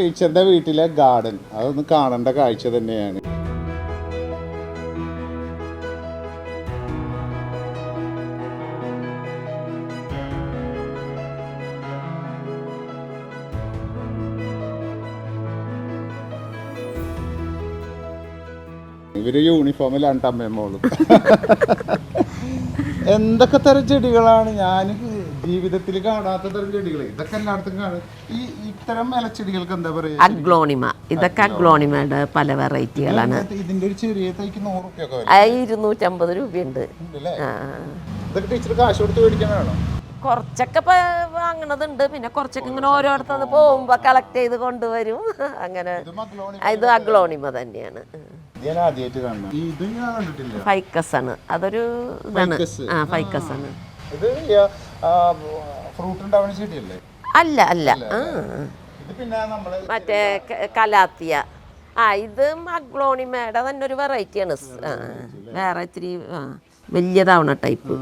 ടീച്ചറിന്റെ വീട്ടിലെ ഗാർഡൻ. അതൊന്ന് കാണേണ്ട കാഴ്ച തന്നെയാണ്. ഇവർ യൂണിഫോമിലാണ് അമ്മയും എന്തൊക്കെ തരം ചെടികളാണ്? ഞാൻ ജീവിതത്തിൽ കാണാത്ത തരം ചെടികൾ ഇതൊക്കെ എല്ലായിടത്തും കാണും. ഈ ഇത്തരം ഇലച്ചെടികൾക്ക് എന്താ പറയുക അഗ്ലോണിമ. ഇതൊക്കെ അഗ്ലോണിമയുടെ പല വെറൈറ്റികളാണ്. ഇതിന്റെ ഒരു ചെറിയ തൈക്ക് നൂറ് രൂപയൊക്കെ ഇരുന്നൂറ്റമ്പത് രൂപയുണ്ട്. ഇതൊക്കെ ടീച്ചർ കാശ് കൊടുത്ത് മേടിക്കാൻ വേണം? കുറച്ചൊക്കെ വാങ്ങണതുണ്ട്. പിന്നെ കുറച്ചൊക്കെ ഇങ്ങനെ ഓരോരുത്തർ പോകുമ്പോ കളക്ട് ചെയ്ത് കൊണ്ടുവരും. അങ്ങനെ. ഇത് അഗ്ലോണിമ തന്നെയാണ്. ഫൈക്കസ് ആണ്. അതൊരു ഇതാണ്. ആ ഫൈക്കസ് ആണ്. ഇത് ഫ്രൂട്ട് ചെടിയല്ലേ അല്ല അല്ല. മറ്റേ കലാത്തിയ. ആ ഇത് മഗ്ലോണി മേട തന്നെ ഒരു വെറൈറ്റിയാണ് വേറെ ഇത്തിരി വലിയതാവണ ടൈപ്പ്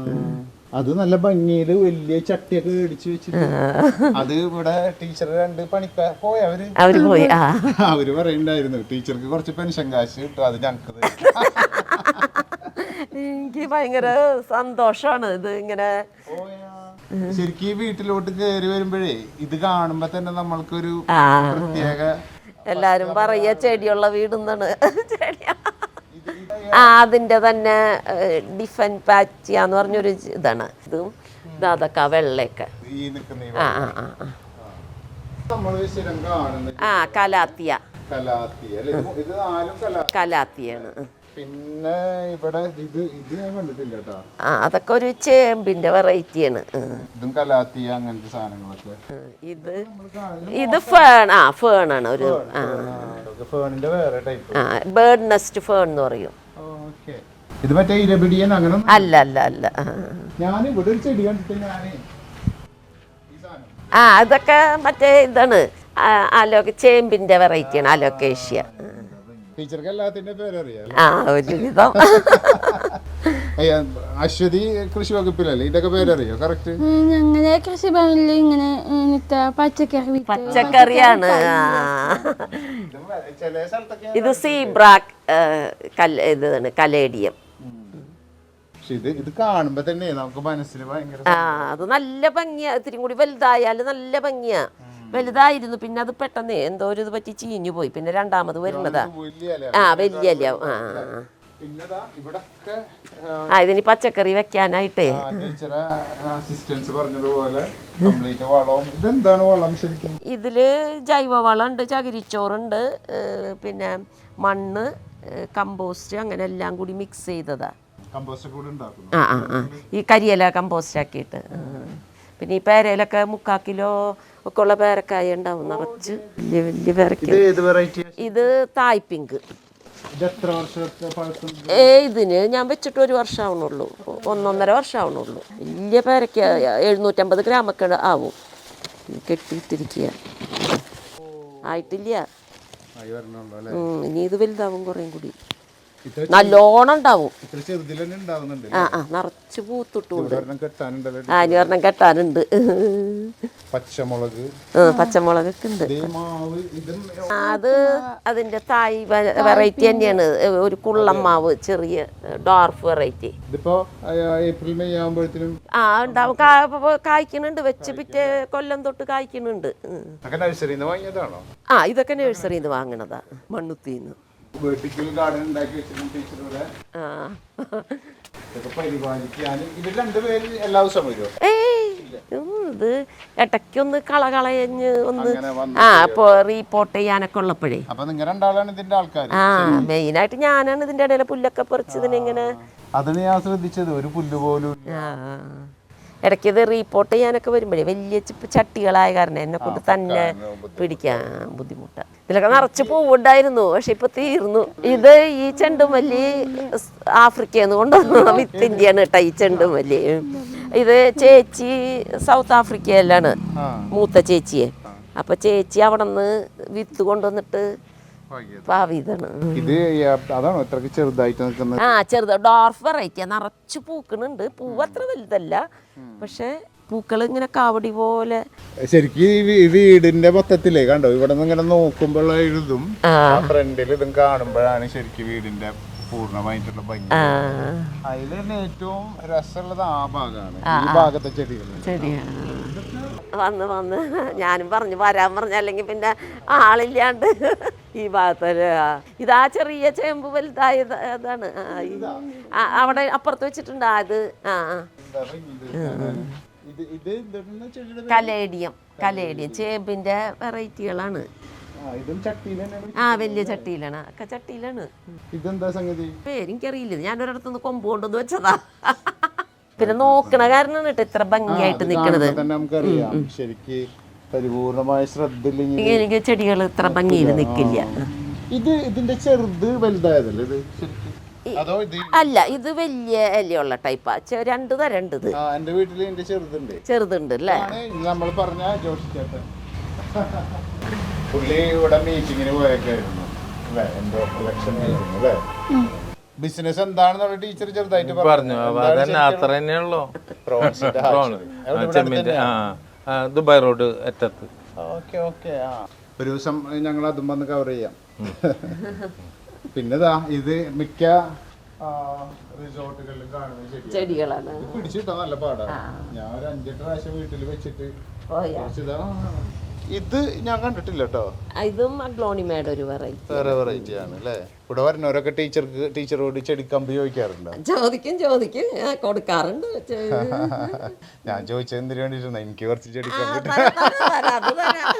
അത് നല്ല ഭംഗിയിൽ വലിയ ചട്ടിയൊക്കെ ഇടിച്ചു വെച്ചിട്ട്. അത് ഇവിടെ ടീച്ചർ രണ്ട് പണിക്കാർ പോയി അവർ. അവർ പോയി അവർ പറയണ്ടായിരുന്നു ടീച്ചർക്ക് കുറച്ച് പെൻഷൻ കാശ് കിട്ടും അത് ഞങ്ങൾക്ക് തരും. എനിക്ക് ഭയങ്കര സന്തോഷാണ് ഇത് ഇങ്ങനെ. ശരിക്കും ഈ വീട്ടിലോട്ട് കയറി വരുമ്പോഴേ ഇത് കാണുമ്പോ തന്നെ നമ്മൾക്കൊരു പ്രത്യേക എല്ലാരും പറയ ചെടിയുള്ള വീടുന്നാണ്. ചെടിയാ. ആ അതിന്റെ തന്നെ ഡിഫൻ പാച്ചിയ എന്ന് പറഞ്ഞൊരു ഇതാണ്. ഇതും ഇതൊക്കെ വെള്ളയൊക്കെ. ആ ആ ആ ആ. നമ്മൾ ആ കലാത്തിയ. കലാത്തിയാണ്. പിന്നെ ഇവിടെ ഇത് ഇത് ഞാൻ കണ്ടിട്ടില്ല കേട്ടോ. ആ അതൊക്കെ ഒരു ചേമ്പിന്റെ വെറൈറ്റിയാണ് ഇതും കലാത്തി അങ്ങനത്തെ സാധനങ്ങളൊക്കെ. ഇത് ഇത് ഫേൺ ആ ഫേൺ ആണ് ഒരു ആ. ഫേണിന്റെ വേറെ ടൈപ്പ് ആ ബേർഡ് നെസ്റ്റ് ഫേൺ എന്ന് പറയും. ഇത് മറ്റേ ഇരപിടിയൻ അങ്ങനെ അല്ല അല്ല അല്ല. ഞാൻ ഇവിടെ ഒരു ചെടി കണ്ടിട്ട് ഞാൻ ആ അതൊക്കെ മറ്റേ ഇതാണ് ആലോക ചേമ്പിന്റെ വെറൈറ്റിയാണ് അലോക്കേഷ്യ ടീച്ചർക്ക് എല്ലാത്തിന്റെ പേരറിയാം ആ ഒരു വിധം. അയ്യ, അശ്വതി കൃഷി വകുപ്പിലല്ലേ? ഇതൊക്കെ പേരറിയോ? കറക്റ്റ് ഞങ്ങളെ കൃഷിഭവനിൽ ഇങ്ങനെ പച്ചക്കറി പച്ചക്കറിയാണ് ഇത് സീബ്രാക്ക് കൽ ഇതാണ് കലേഡിയം. പക്ഷെ ഇത് ഇത് കാണുമ്പോ തന്നെ നമുക്ക് മനസ്സിന് ഭയങ്കര ആ അത് നല്ല ഭംഗിയാ. ഇത്തിരി കൂടി വലുതായാലും നല്ല ഭംഗിയാ. വലുതായിരുന്നു. പിന്നെ അത് പെട്ടെന്ന് എന്തോ ഒരു ഇത് പറ്റി ചീഞ്ഞു പോയി. പിന്നെ രണ്ടാമത് വരുന്നതാ. ആ വലിയ ആ ആ, ഇതിന് പച്ചക്കറി വെക്കാനായിട്ടേ. ഇതിൽ ജൈവവളമുണ്ട് ചകിരിച്ചോറുണ്ട് പിന്നെ മണ്ണ് കമ്പോസ്റ്റ് അങ്ങനെ എല്ലാം കൂടി മിക്സ് ചെയ്തതാ. കമ്പോസ്റ്റ് ആ ആ ആ. ഈ കരിയില കമ്പോസ്റ്റ് ആക്കിയിട്ട്. പിന്നെ ഈ പേരയിലൊക്കെ മുക്കാ കിലോ ഒക്കെ ഉള്ള പേരക്കായ ഉണ്ടാവും നിറച്ച്. വലിയ വലിയ പേരക്ക ഇത് തായ് പിങ്ക്. ഏ ഇതിന് ഞാൻ വെച്ചിട്ട് ഒരു വർഷമാവണുള്ളൂ. ഒന്നൊന്നര വർഷമാവണുള്ളൂ. വലിയ പേരക്ക എഴുന്നൂറ്റമ്പത് ഗ്രാമൊക്കെ ആവും. കെട്ടിയിട്ടിരിക്കുക ആയിട്ടില്ല. ഇനി ഇത് വലുതാവും കുറേം കൂടി. നല്ലോണം ഉണ്ടാവും. ആ ആ നിറച്ച് പൂത്തിട്ടുണ്ട്. ഒരെണ്ണം കെട്ടാനുണ്ട്. പച്ചമുളക്. പച്ചമുളകൊക്കെ ഉണ്ട്. അത് അതിന്റെ തായ് വെറൈറ്റി തന്നെയാണ്. ഒരു കുള്ളൻ മാവ് ചെറിയ ഡോർഫ് വെറൈറ്റി ഏപ്രിൽ മെയ് ആകുമ്പോഴത്തേനും ആ ഉണ്ടാവും. കായ്ക്കുന്നുണ്ട് വെച്ച് പിറ്റേ കൊല്ലം തൊട്ട് കായ്ക്കുന്നുണ്ട് ആ ഇതൊക്കെ നഴ്സറിയിൽ നിന്ന് വാങ്ങണതാ മണ്ണുത്തിന്ന് വെർട്ടിക്കൽ ഗാർഡൻ ഉണ്ടാക്കി വെച്ചിട്ടുണ്ട് ടീച്ചർ ഇവിടെ. ആ. ഇതൊക്കെ പരിപാലിക്കാനും ഇവർ രണ്ടുപേര് എല്ലാ ദിവസവും വരുമോ ഇത് ഇടയ്ക്കൊന്ന് കള കളഞ്ഞ് ഒന്ന് ആ അപ്പോ റീപോർട്ട് ചെയ്യാനൊക്കെ ഉള്ളപ്പോഴേ. രണ്ടാളാണ് ആ മെയിനായിട്ട് ഞാനാണ് ഇതിന്റെ ഇടയിലെ പുല്ലൊക്കെ പറിച്ചതിനിങ്ങനെ അതിന് ഞാൻ ശ്രദ്ധിച്ചത്? ഒരു പുല്ല് പോലും ആ. ഇടയ്ക്ക് ഇത് റീപ്പോർട്ട് ചെയ്യാനൊക്കെ വരുമ്പോഴേ വലിയ ചട്ടികളായ കാരണം എന്നെ കൊണ്ട് തന്നെ പിടിക്കാൻ ബുദ്ധിമുട്ടാണ് ഇതിലൊക്കെ നിറച്ച് പൂവുണ്ടായിരുന്നു പക്ഷെ ഇപ്പൊ തീർന്നു. ഇത് ഈ ചെണ്ടുമല്ലി നിന്ന് കൊണ്ടുവന്ന വിത്ത് ഇന്ത്യയാണ് കേട്ടോ ഈ ചെണ്ടുമല്ലി. ഇത് ചേച്ചി സൗത്ത് ആഫ്രിക്കയിലാണ് മൂത്ത ചേച്ചിയെ. അപ്പൊ ചേച്ചി അവിടെ നിന്ന് വിത്ത് കൊണ്ടുവന്നിട്ട്. പാവിതാണ് ഇത് അതാണോ ഇത്രക്ക് ചെറുതായിട്ട് നിൽക്കുന്നത്? ആ ചെറുത്. ഡോർഫ് വെറൈറ്റി നിറച്ച് പൂക്കണുണ്ട്. പൂവ് അത്ര വലുതല്ല. പക്ഷെ പൂക്കൾ ഇങ്ങനെ കാവടി പോലെ. ശരിക്കും ഈ വീടിന്റെ മൊത്തത്തിലേ കണ്ടോ? ഇവിടെ നിന്ന് ഇങ്ങനെ നോക്കുമ്പോൾ ഇതും ഫ്രണ്ടിൽ ഇതും കാണുമ്പോഴാണ് ശരിക്കും വീടിന്റെ പൂർണമായിട്ടുള്ള ഭംഗി. അതിൽ തന്നെ ഏറ്റവും രസമുള്ളത് ആ ഭാഗമാണ്. ഈ ഭാഗത്തെ ചെടികൾ ശരിയാണ് വന്ന് വന്ന് ഞാനും പറഞ്ഞു വരാൻ പറഞ്ഞു അല്ലെങ്കിൽ പിന്നെ ആളില്ലാണ്ട് ഈ ഭാഗത്തൊരു ആ, ഇതാ ചെറിയ ചേമ്പ് വലുതായ അതാണ്. ആ, അവിടെ അപ്പുറത്ത് വെച്ചിട്ടുണ്ട്. അത് ആ കലേഡിയം കലേഡിയം. ചേമ്പിന്റെ വെറൈറ്റികളാണ്. ആ, വലിയ ചട്ടിയിലാണ്. ഒക്കെ ചട്ടിയിലാണ്. ഇതെന്താ സംഗതി? പേരെനിക്കറിയില്ല. ഞാൻ ഒരിടത്തുനിന്ന് കൊമ്പ് കൊണ്ടുവന്ന് വെച്ചതാ. പിന്നെ നോക്കണ കാരണമാണ് കേട്ടോ ഇത്ര ഭംഗിയായിട്ട് നിക്കണത്. കാണുമ്പോ ശരിക്ക് പരിപൂർണമായ ശ്രദ്ധ എനിക്ക് ചെടികൾ ഇത്ര ഭംഗിയിൽ നിൽക്കില്ല ഇത് ഇതിന്റെ ചെറുത് വലുതായതല്ലേ ഇത്? ശരിക്കും അതോ ഇത് അല്ല ഇത് വലിയ ഇലയുള്ള ടൈപ്പാ. രണ്ടു രണ്ട് തരം ഉണ്ട് ഇത് എന്റെ വീട്ടിൽ ചെറുതുണ്ട്. ചെറുതുണ്ട് അല്ലേ നമ്മൾ പറഞ്ഞ ജോഷി ചേട്ടൻ പുള്ളി ഇവിടെ മീറ്റിങ്ങിന് പോയേക്കായിരുന്നു. ആയിരുന്നു എന്തോ ഇലക്ഷൻ അല്ലേ? ബിസിനസ് എന്താണെന്നുള്ള ടീച്ചർ ചെറുതായിട്ട് പറഞ്ഞു. അതന്നെ അത്ര തന്നെയുള്ളൂ ആ ദുബായ് റോഡ് അറ്റത്ത്. ഓക്കെ ഓക്കെ ആ. ഒരു ദിവസം ഞങ്ങൾ അതും വന്ന് കവർ ചെയ്യാം. പിന്നെതാ ഇത് മിക്ക റിസോർട്ടുകളിലും കാണുന്ന ചെടികളാണ്. പിടിച്ചിട്ടാ നല്ല പാടാണ് ഞാൻ ഒരു അഞ്ചെട്ട് പ്രാവശ്യം വീട്ടിൽ വെച്ചിട്ട് കുറച്ചിതാ. ഇത് ഞാൻ കണ്ടിട്ടില്ല കേട്ടോ. ഇതും അഗ്ലോണിമയുടെ ഒരു വെറൈറ്റി വേറെ വെറൈറ്റി ആണ് അല്ലേ? ഇവിടെ വരുന്നവരൊക്കെ ടീച്ചർക്ക് ടീച്ചറോട് ചെടിക്കമ്പ് ചോദിക്കാറുണ്ടോ? ചോദിക്കും ചോദിക്കും. ഞാൻ കൊടുക്കാറുണ്ട്. ഞാൻ ചോദിച്ചത് എന്തിനു വേണ്ടിട്ടാണ് എനിക്ക് കുറച്ച് ചെടിക്കമ്പ് തരാം, തരാം, തരാം, അത് തരാം.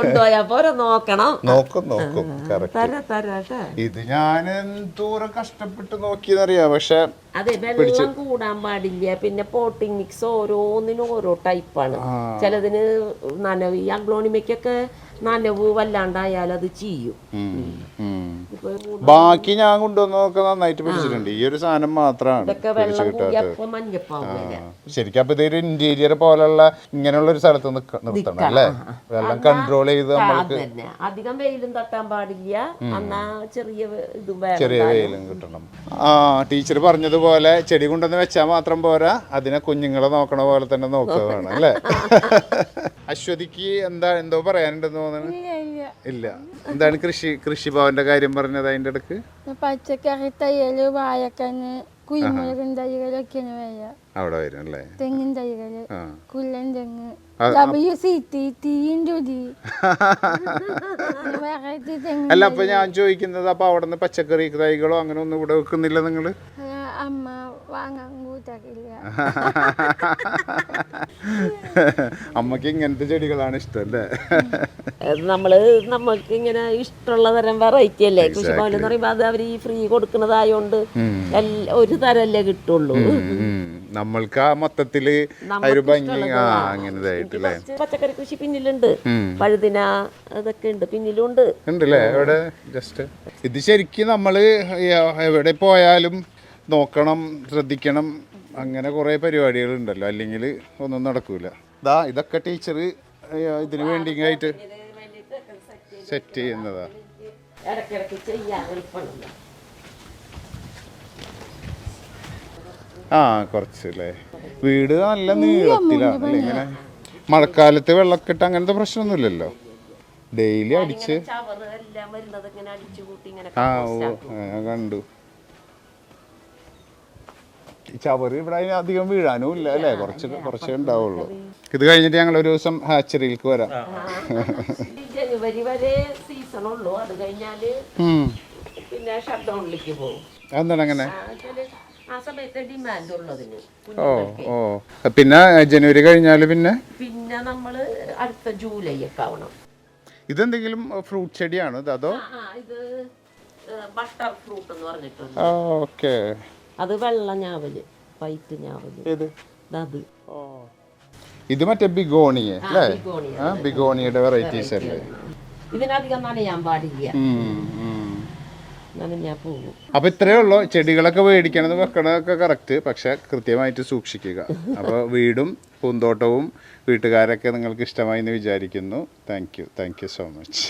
കൊണ്ടുപോയാ. പോരെ നോക്കണം. നോക്കും നോക്കും. കറക്റ്റ് തരാ തരാട്ടെ ഇത് ഞാൻ എന്തോരം കഷ്ടപ്പെട്ട് നോക്കിയെന്നറിയാ. പക്ഷെ അതെ വെള്ളം കൂടാൻ പാടില്ല. പിന്നെ പോട്ടിംഗ് മിക്സ് ഓരോന്നിനും ഓരോ ടൈപ്പാണ് ചിലതിന് നനവ് ഈ അഗ്ലോണിമയ്ക്കൊക്കെ നനവ് വല്ലാണ്ടായാൽ അത് ചെയ്യും. ബാക്കി ഞാൻ കൊണ്ടുവന്നതൊക്കെ നന്നായിട്ട് പിടിച്ചിട്ടുണ്ട്. ഈ ഒരു സാധനം മാത്രമാണ് ശരിക്കും അപ്പൊ ഇതൊരു ഇന്റീരിയർ പോലുള്ള ഇങ്ങനെയുള്ള ഒരു സ്ഥലത്ത് നിർത്തണം അല്ലേ? വെള്ളം കൺട്രോൾ ചെയ്ത് നമ്മൾക്ക് അധികം വെയിലും തട്ടാൻ പാടില്ല. എന്നാ ചെറിയ ചെറിയ വെയിലും കിട്ടണം. ആ ടീച്ചർ പറഞ്ഞതുപോലെ ചെടി കൊണ്ടുവന്ന് വെച്ചാൽ മാത്രം പോരാ. അതിനെ കുഞ്ഞുങ്ങളെ നോക്കണ പോലെ തന്നെ നോക്കുക വേണം അല്ലേ? അശ്വതിക്ക് എന്താ എന്തോ പറയാനുണ്ടെന്ന് തോന്നുന്നു. ഇല്ല എന്താണ് കൃഷി കൃഷിഭവന്റെ കാര്യം പറഞ്ഞത് അതിന്റെ ഇടയ്ക്ക് പച്ചക്കറി തയ്യൽ വാഴക്കന്ന് കുരുമുളകും തൈകളൊക്കെയാണ് വരിക അവിടെ വരും അല്ലേ? തെങ്ങിൻ തൈകൾ കുല്ലൻ തെങ്ങ് ഡബ്ല്യു സി ടി അല്ല അപ്പൊ ഞാൻ ചോദിക്കുന്നത് അപ്പൊ അവിടെ നിന്ന് പച്ചക്കറി തൈകളോ അങ്ങനെ ഒന്നും ഇവിടെ വെക്കുന്നില്ല നിങ്ങൾ? അമ്മ വാങ്ങാൻ കൂട്ടാക്കില്ല അമ്മയ്ക്ക് ഇങ്ങനത്തെ ചെടികളാണ് ഇഷ്ടം അല്ലേ? നമ്മൾ നമുക്ക് ഇങ്ങനെ ഇഷ്ടമുള്ള തരം വെറൈറ്റി അല്ലേ? കൃഷിഭവൻ എന്ന് പറയുമ്പോ അത് അവർ ഈ ഫ്രീ കൊടുക്കുന്നതായോണ്ട് എല്ലാ- ഒരു തരല്ലേ കിട്ടുള്ളൂ. നമ്മൾക്ക് ആ മൊത്തത്തിൽ ഒരു ഭംഗി പച്ചക്കറി കൃഷി പിന്നിലുണ്ട്. പഴുതിന അതൊക്കെ ഉണ്ട് പിന്നിലുണ്ട്. ഉണ്ടല്ലേ? എവിടെ? ജസ്റ്റ് ഇത് ശരിക്കും നമ്മൾ എവിടെ പോയാലും നോക്കണം ശ്രദ്ധിക്കണം അങ്ങനെ കുറേ പരിപാടികളുണ്ടല്ലോ. അല്ലെങ്കിൽ ഒന്നും നടക്കൂല. ദാ ഇതൊക്കെ ടീച്ചർ ഇതിനു വേണ്ടി ആയിട്ട് സെറ്റ് ചെയ്യുന്നതാ ആ കുറച്ച് അല്ലേ വീട് നല്ല നീളത്തിലാണ് ഇങ്ങനെ മഴക്കാലത്ത് വെള്ളക്കെട്ട് അങ്ങനത്തെ പ്രശ്നമൊന്നുമില്ലല്ലോ. ഡെയിലി അടിച്ച്. ആ ഓ കണ്ടു. ചവറ് ഇവിടെ അതിന് അധികം വീഴാനും ഇല്ല അല്ലേ? കുറച്ച് കുറച്ചേ ഉണ്ടാവുള്ളൂ. ഇത് കഴിഞ്ഞിട്ട് ഞങ്ങൾ ഒരു ദിവസം ഹാച്ചറിയിലേക്ക് വരാം. ജനുവരി വരെ സീസൺ ഉള്ളൂ. അത് കഴിഞ്ഞാൽ ഉം. പിന്നെ ഷട്ട്ഡൗണിലേക്ക് പോകും. എന്താണ് അങ്ങനെ? ഓ ഓ. പിന്നെ ജനുവരി കഴിഞ്ഞാൽ പിന്നെ? പിന്നെ നമ്മൾ അടുത്ത ജൂലൈ ഒക്കെ ആവണം. ഇതെന്തെങ്കിലും ഫ്രൂട്ട് ചെടിയാണോ ഇത് അതോ? ഇത് ബട്ടർ ഫ്രൂട്ട് എന്ന് പറഞ്ഞിട്ടുണ്ട്. ഓക്കെ. അത് വെള്ള ഞാവൽ വൈറ്റ് ഞാവൽ. ഏത്? അത് ഇത് മറ്റേ ബിഗോണിയെ അല്ലേ? ബിഗോണിയുടെ വെറൈറ്റീസ് അല്ലേ? ഇതിനധികം നനയാൻ പാടില്ല. നനഞ്ഞാ പോകും അപ്പൊ ഇത്രേ ഉള്ളൂ. ചെടികളൊക്കെ മേടിക്കണത് വെക്കണതൊക്കെ കറക്റ്റ് പക്ഷെ കൃത്യമായിട്ട് സൂക്ഷിക്കുക. അപ്പൊ വീടും പൂന്തോട്ടവും വീട്ടുകാരൊക്കെ നിങ്ങൾക്ക് ഇഷ്ടമായി എന്ന് വിചാരിക്കുന്നു. Thank you thank you so much